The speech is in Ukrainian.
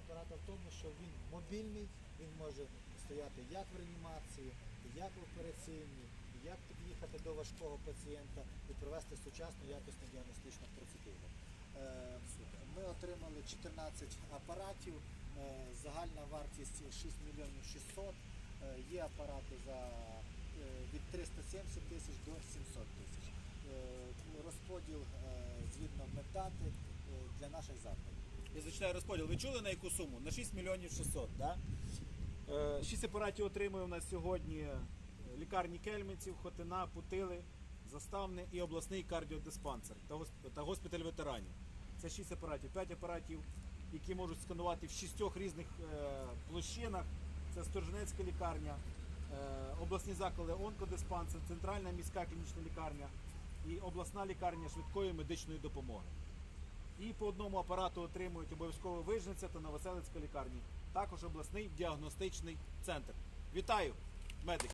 апарата в тому, що він мобільний, він може стояти як в реанімації, як в операційній, як під'їхати до важкого пацієнта і провести сучасну якісну діагностичну процедуру. Е, Ми отримали 14 апаратів, е, загальна вартість 6 мільйонів 600. Е, Є апарати за від 370 тисяч до 700 тисяч. Розподіл згідно метати для наших закладів. Я зачитаю розподіл. Ви чули на яку суму? На 6 мільйонів 600, да? Е, Шість апаратів отримує у нас сьогодні е, лікарні Кельменців, Хотина, Путили, Заставне і обласний кардіодиспансер та госп- та госпіталь ветеранів. Це 6 апаратів. 5 апаратів, які можуть сканувати в шістьох різних е, площинах. Це Сторженецька лікарня, е, обласні заклади онкодиспансер, центральна міська клінічна лікарня і обласна лікарня швидкої медичної допомоги. І по одному апарату отримують обов'язково Вижниця та Новоселицька лікарні. Також обласний діагностичний центр. Вітаю, медики!